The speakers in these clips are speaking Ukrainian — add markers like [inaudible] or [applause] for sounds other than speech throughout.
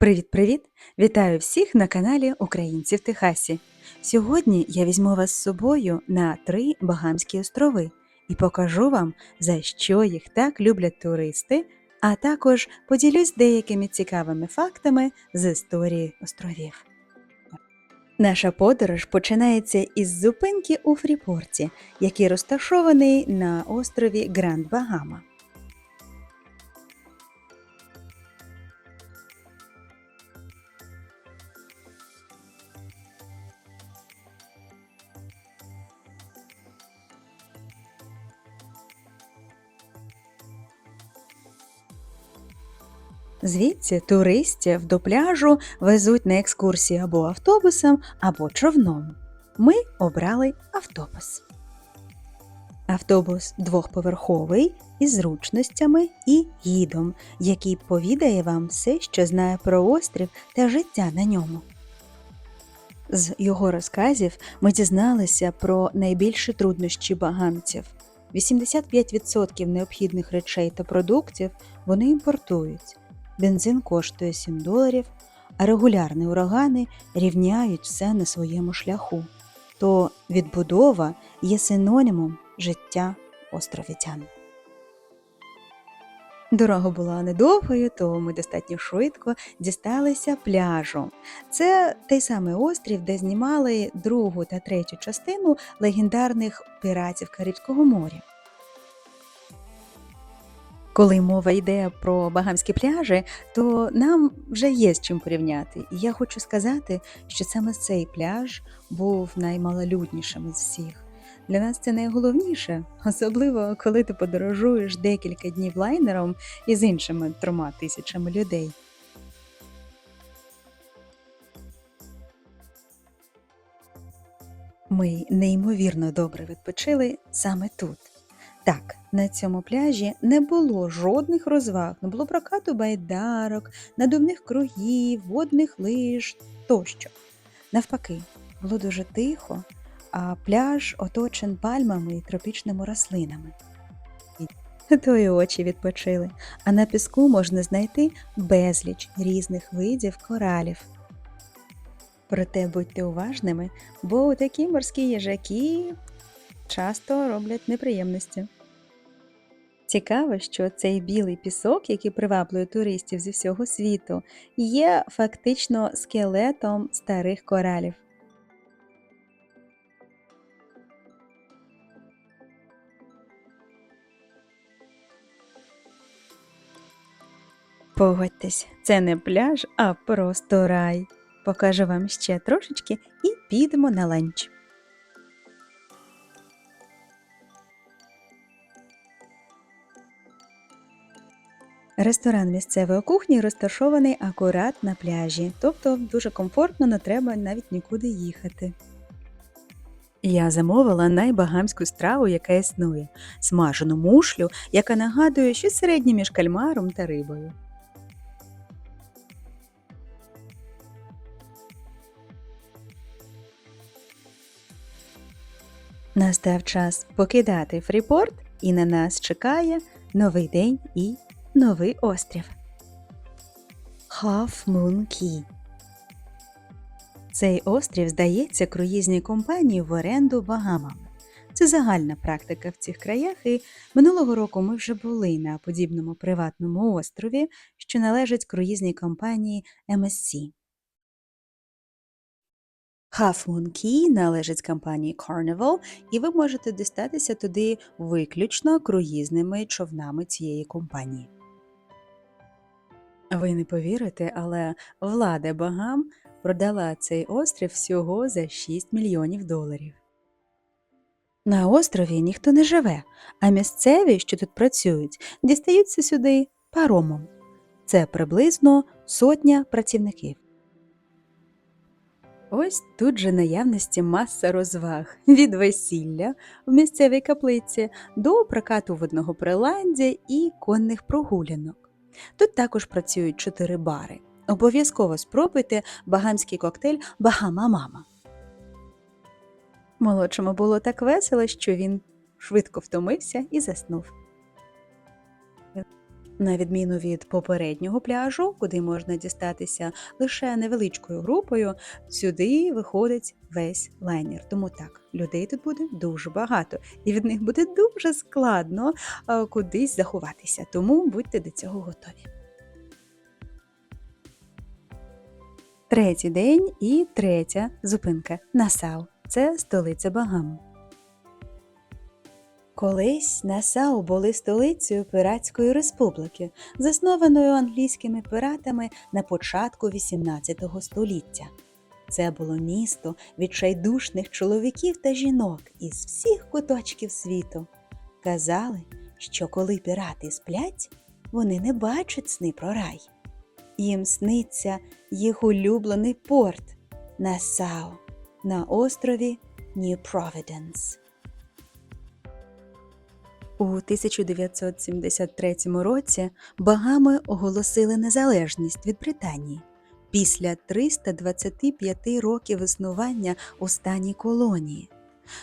Привіт-привіт! Вітаю всіх на каналі Українці в Техасі. Сьогодні я візьму вас з собою на три Багамські острови і покажу вам, за що їх так люблять туристи, а також поділюсь деякими цікавими фактами з історії островів. Наша подорож починається із зупинки у Фріпорті, який розташований на острові Гранд Багама. Звідси туристів до пляжу везуть на екскурсії або автобусом, або човном. Ми обрали автобус. Автобус двохповерховий із зручностями і гідом, який повідає вам все, що знає про острів та життя на ньому. З його розказів ми дізналися про найбільші труднощі багамців. 85% необхідних речей та продуктів вони імпортують. Бензин коштує 7 доларів, а регулярні урагани рівняють все на своєму шляху. То відбудова є синонімом життя островітян. Дорога була недовгою, то ми достатньо швидко дісталися пляжу. Це той самий острів, де знімали другу та третю частину легендарних піратів Карибського моря. Коли мова йде про багамські пляжі, то нам вже є з чим порівняти. І я хочу сказати, що саме цей пляж був наймалолюднішим із всіх. Для нас це найголовніше, особливо коли ти подорожуєш декілька днів лайнером із іншими трьома тисячами людей. Ми неймовірно добре відпочили саме тут. Так, на цьому пляжі не було жодних розваг, не було прокату байдарок, надувних кругів, водних лиж тощо. Навпаки, було дуже тихо, а пляж оточен пальмами і тропічними рослинами. То й очі відпочили, а на піску можна знайти безліч різних видів коралів. Проте будьте уважними, бо такі морські їжаки часто роблять неприємності. Цікаво, що цей білий пісок, який приваблює туристів зі всього світу, є фактично скелетом старих коралів. Погодьтесь, це не пляж, а просто рай. Покажу вам ще трошечки і підемо на ланч. Ресторан місцевої кухні розташований акурат на пляжі, тобто дуже комфортно, не треба навіть нікуди їхати. Я замовила найбагамську страву, яка існує смажену мушлю, яка нагадує щось середнє між кальмаром та рибою. Настав час покидати Фріпорт, і на нас чекає новий день і новий острів. Half Moon Key Цей острів здається круїзній компанії в оренду Багамами. Це загальна практика в цих краях, і минулого року ми вже були на подібному приватному острові, що належить круїзній компанії MSC. Half Moon Key належить компанії Carnival, і ви можете дістатися туди виключно круїзними човнами цієї компанії. Ви не повірите, але влада Багам продала цей острів всього за 6 мільйонів доларів. На острові ніхто не живе, а місцеві, що тут працюють, дістаються сюди паромом. Це приблизно сотня працівників. Ось тут же наявності маса розваг від весілля в місцевій каплиці до прокату водного приладдя і конних прогулянок. Тут також працюють чотири бари. Обов'язково спробуйте багамський коктейль Багама Мама. Молодшому було так весело, що він швидко втомився і заснув. На відміну від попереднього пляжу, куди можна дістатися лише невеличкою групою, сюди виходить весь лайнер. Тому так, людей тут буде дуже багато, і від них буде дуже складно кудись заховатися. Тому будьте до цього готові. Третій день і третя зупинка Насау. Це столиця Багам. Колись Насау були столицею Пиратської республіки, заснованою англійськими пиратами на початку XVIII століття. Це було місто відчайдушних чоловіків та жінок із всіх куточків світу. Казали, що коли пірати сплять, вони не бачать сни про рай. Їм сниться їх улюблений порт Насау на острові Нью-Провіденс. У 1973 році Багами оголосили незалежність від Британії після 325 років існування у стані колонії.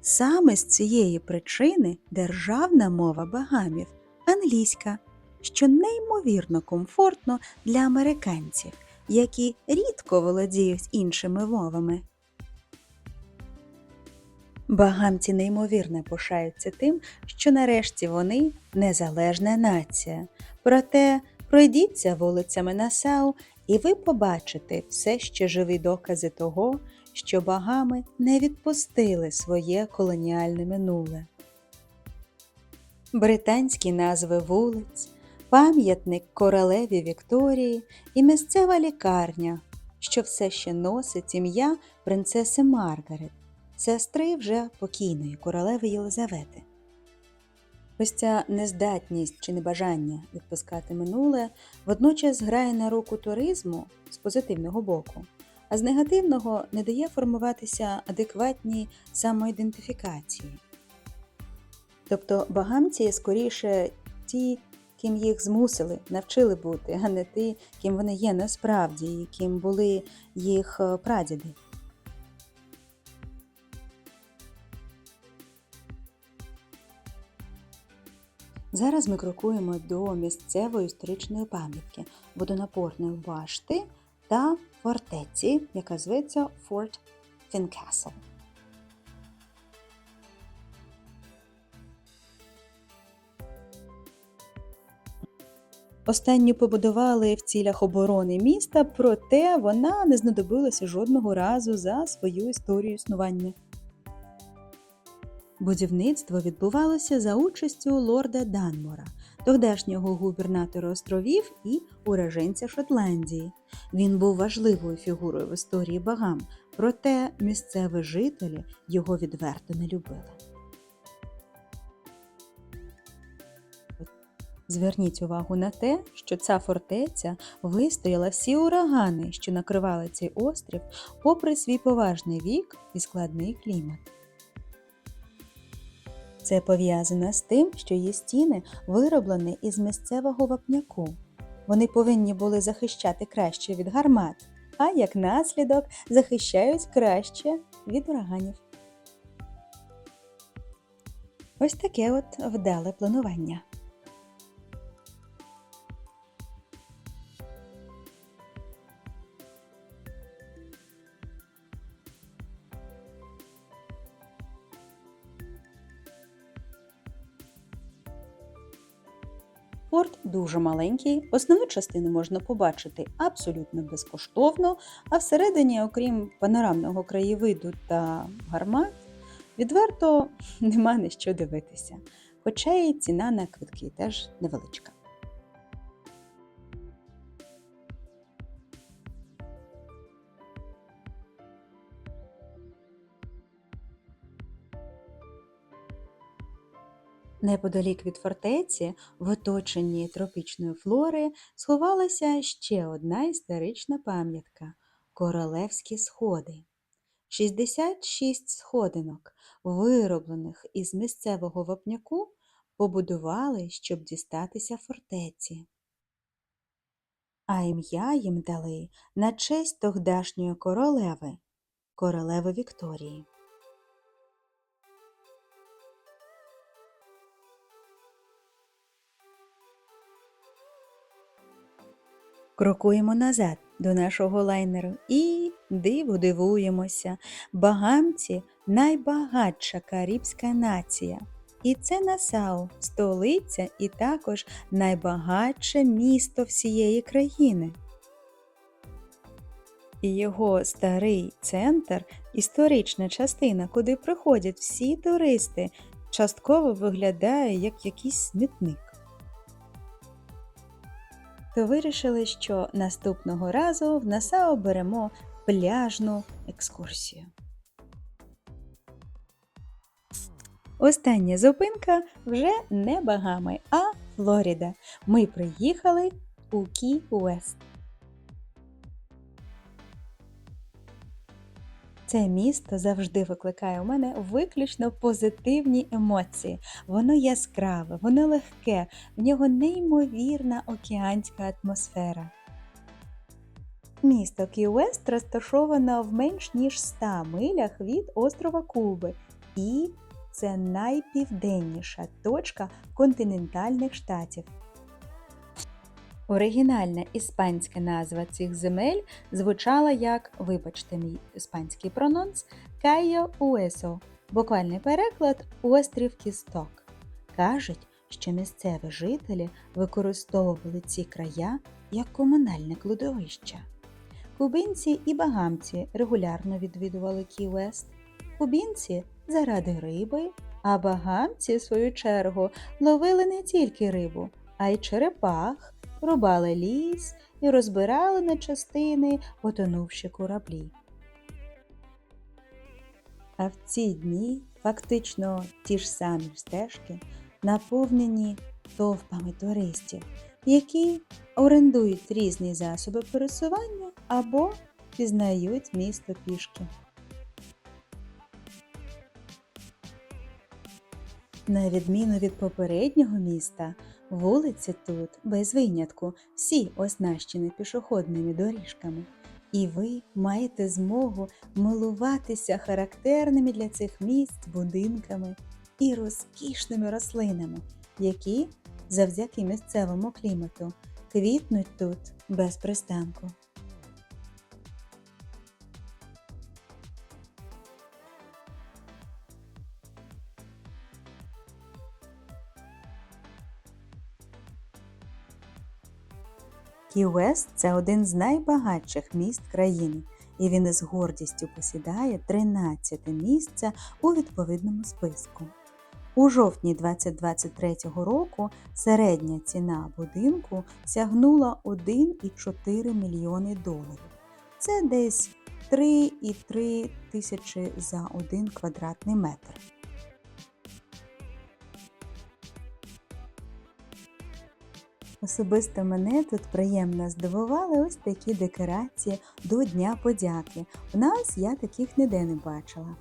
Саме з цієї причини державна мова багамів англійська, що неймовірно комфортно для американців, які рідко володіють іншими мовами. Багамці неймовірно пишаються тим, що нарешті вони незалежна нація. Проте пройдіться вулицями Насау, і ви побачите все ще живі докази того, що багами не відпустили своє колоніальне минуле. Британські назви вулиць, пам'ятник королеві Вікторії і місцева лікарня, що все ще носить ім'я принцеси Маргарет сестри вже покійної королеви Єлизавети. Ось ця нездатність чи небажання відпускати минуле водночас грає на руку туризму з позитивного боку, а з негативного не дає формуватися адекватній самоідентифікації. Тобто багамці скоріше ті, ким їх змусили, навчили бути, а не ті, ким вони є насправді, і ким були їх е, прадіди. Зараз ми крокуємо до місцевої історичної пам'ятки, водонапорної башти та фортеці, яка зветься Форт Фінкасл. Останню побудували в цілях оборони міста, проте вона не знадобилася жодного разу за свою історію існування. Будівництво відбувалося за участю лорда Данмора, тогдашнього губернатора островів і уроженця Шотландії. Він був важливою фігурою в історії Багам, проте місцеві жителі його відверто не любили. Зверніть увагу на те, що ця фортеця вистояла всі урагани, що накривали цей острів, попри свій поважний вік і складний клімат. Це пов'язано з тим, що її стіни вироблені із місцевого вапняку. Вони повинні були захищати краще від гармат, а як наслідок захищають краще від ураганів. Ось таке от вдале планування. Дуже маленький, основну частину можна побачити абсолютно безкоштовно, а всередині, окрім панорамного краєвиду та гармат, відверто [laughs] нема на що дивитися. Хоча і ціна на квитки теж невеличка. Неподалік від фортеці, в оточенні тропічної флори, сховалася ще одна історична пам'ятка королевські сходи. 66 сходинок, вироблених із місцевого вапняку, побудували, щоб дістатися фортеці. А ім'я їм дали на честь тогдашньої королеви, королеви Вікторії. Крокуємо назад до нашого лайнеру і диву дивуємося. Багамці найбагатша карибська нація. І це Насау, столиця і також найбагатше місто всієї країни. Його старий центр, історична частина, куди приходять всі туристи, частково виглядає як якийсь смітник. То вирішили, що наступного разу в Насао беремо пляжну екскурсію. Остання зупинка вже не Багами, а Флоріда. Ми приїхали у Кі Уест. Це місто завжди викликає у мене виключно позитивні емоції. Воно яскраве, воно легке, в нього неймовірна океанська атмосфера. Місто Кі-Уест розташовано в менш ніж 100 милях від острова Куби, і це найпівденніша точка континентальних штатів. Оригінальна іспанська назва цих земель звучала як, вибачте мій іспанський прононс, Кайо Уесо, буквальний переклад острів кісток. Кажуть, що місцеві жителі використовували ці края як комунальне кладовище. Кубинці і багамці регулярно відвідували Кі-Уест. Кубінці заради риби, а багамці, в свою чергу, ловили не тільки рибу, а й черепах, рубали ліс і розбирали на частини потонувші кораблі. А в ці дні фактично ті ж самі стежки наповнені товпами туристів, які орендують різні засоби пересування або пізнають місто пішки. На відміну від попереднього міста, вулиці тут, без винятку, всі оснащені пішохідними доріжками, і ви маєте змогу милуватися характерними для цих міст будинками і розкішними рослинами, які, завдяки місцевому клімату, квітнуть тут без пристанку. Кі-Уест – це один з найбагатших міст країни, і він із гордістю посідає 13 місце у відповідному списку. У жовтні 2023 року середня ціна будинку сягнула 1,4 мільйони доларів. Це десь 3,3 тисячі за один квадратний метр. Особисто мене тут приємно здивували ось такі декорації до Дня подяки. У нас я таких ніде не бачила.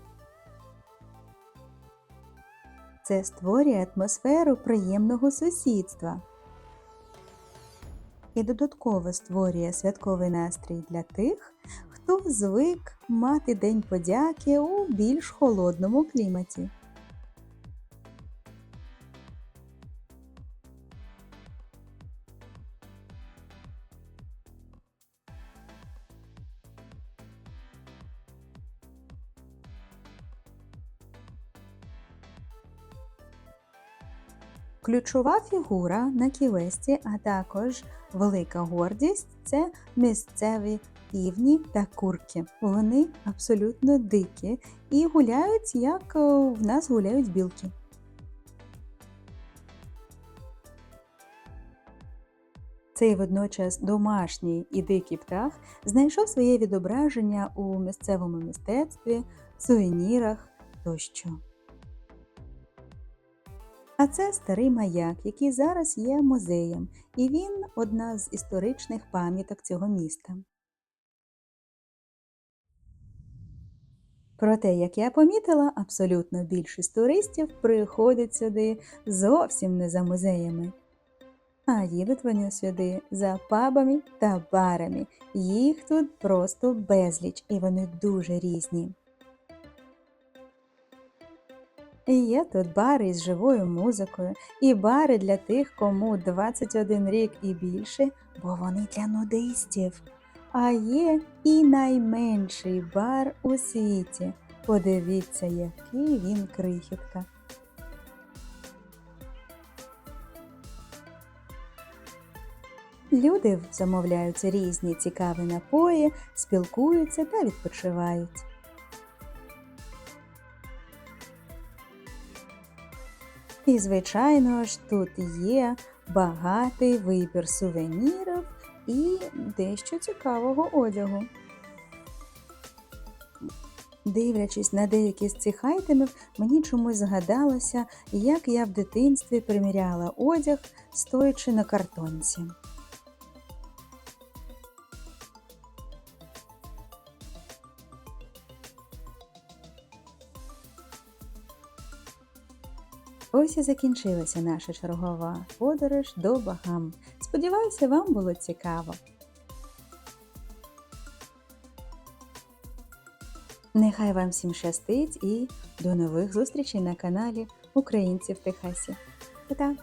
Це створює атмосферу приємного сусідства і додатково створює святковий настрій для тих, хто звик мати День подяки у більш холодному кліматі. Ключова фігура на ківесті, а також велика гордість це місцеві півні та курки. Вони абсолютно дикі і гуляють, як е, в нас гуляють білки. Цей водночас домашній і дикий птах знайшов своє відображення у місцевому мистецтві, сувенірах тощо. А це старий маяк, який зараз є музеєм, і він одна з історичних пам'яток цього міста. Проте, як я помітила, абсолютно більшість туристів приходять сюди зовсім не за музеями, а їдуть вони сюди за пабами та барами. Їх тут просто безліч, і вони дуже різні. Є тут бари із живою музикою, і бари для тих, кому 21 рік і більше, бо вони для нудистів. А є і найменший бар у світі. Подивіться, який він крихітка. Люди замовляють різні цікаві напої, спілкуються та відпочивають. І, звичайно ж, тут є багатий вибір сувенірів і дещо цікавого одягу. Дивлячись на деякі з цих айтемів, мені чомусь згадалося, як я в дитинстві приміряла одяг, стоячи на картонці. Ось і закінчилася наша чергова подорож до Багам. Сподіваюся, вам було цікаво. Нехай вам всім щастить і до нових зустрічей на каналі Українці в Техасі. Па-та!